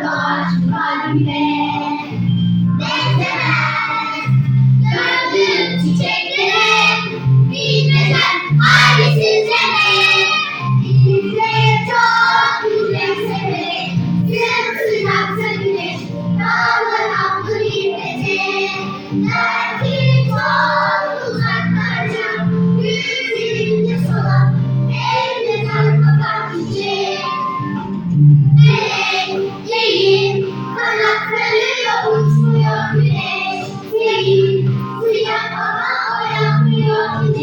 doğar kalbime. Benzemez gördüğüm çiçeklere, bilmeden hangisizce ne? Bizde çok yüzek severek, sımsıcaksa güneş, dağlar altı bir gece.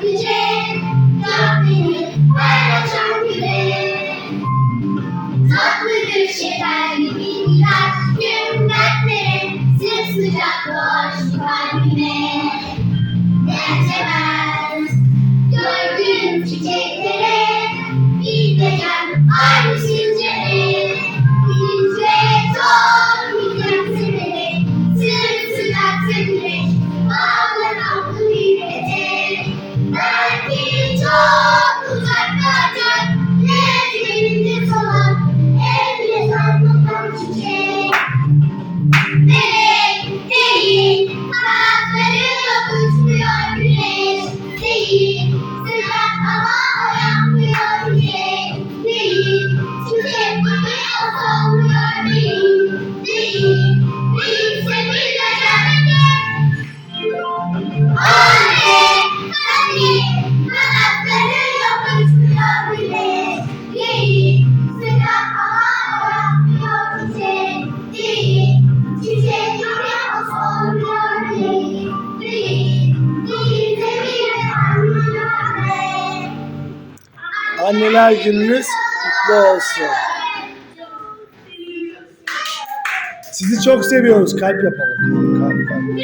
çok minik, her çok güzel. Tatlıdır şeker gibi ilaç, gümletlere, sımsıcak doğar şu kalbime. Anneler gününüz kutlu olsun. Sizi çok seviyoruz. Kalp yapalım. Kalp kalp.